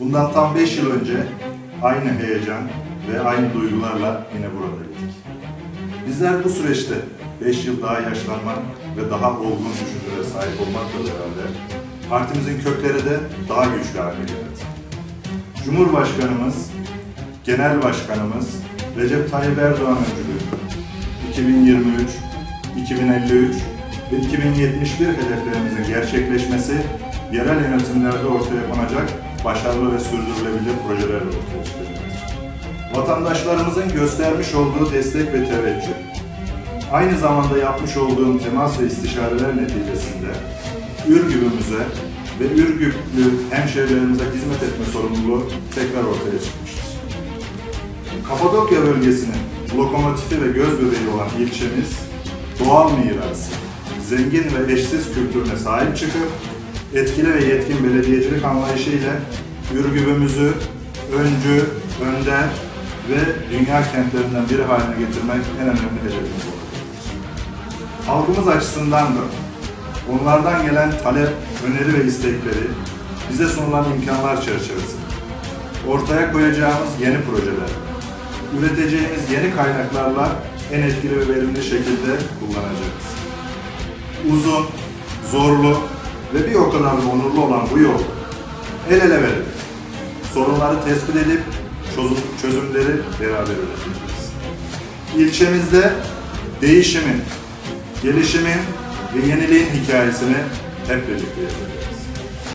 Bundan tam 5 yıl önce aynı heyecan ve aynı duygularla yine buradaydık. Bizler bu süreçte 5 yıl daha yaşlanmak ve daha olgun düşüncelere sahip olmakla beraber partimizin kökleri de daha güçlü hale geldi. Cumhurbaşkanımız, Genel Başkanımız Recep Tayyip Erdoğan öncülüğünde 2023, 2053 ve 2071 hedeflerimizin gerçekleşmesi yerel yönetimlerde ortaya konacak başarılı ve sürdürülebilir projelerle ortaya çıkacaktır. Vatandaşlarımızın göstermiş olduğu destek ve teveccüh, aynı zamanda yapmış olduğum temas ve istişareler neticesinde Ürgüp'ümüze ve Ürgüplü hemşehrilerimize hizmet etme sorumluluğu tekrar ortaya çıkmıştır. Kapadokya bölgesinin lokomotifi ve göz bebeği olan ilçemiz, doğal mirası, zengin ve eşsiz kültürüne sahip çıkıp, etkili ve yetkin belediyecilik anlayışıyla Ürgüp'ümüzü öncü, önder ve dünya kentlerinden biri haline getirmek en önemli hedefimiz olacaktır. Halkımız açısından da onlardan gelen talep, öneri ve istekleri bize sunulan imkanlar çerçevesinde ortaya koyacağımız yeni projeler, üreteceğimiz yeni kaynaklarla en etkili ve verimli şekilde kullanacağız. Uzun, zorlu ve bir o kadar da onurlu olan bu yol el ele vererek sorunları tespit edip çözüm, çözümleri beraber üreteceğiz. İlçemizde değişimin, gelişimin ve yeniliğin hikayesini hep birlikte yapacağız.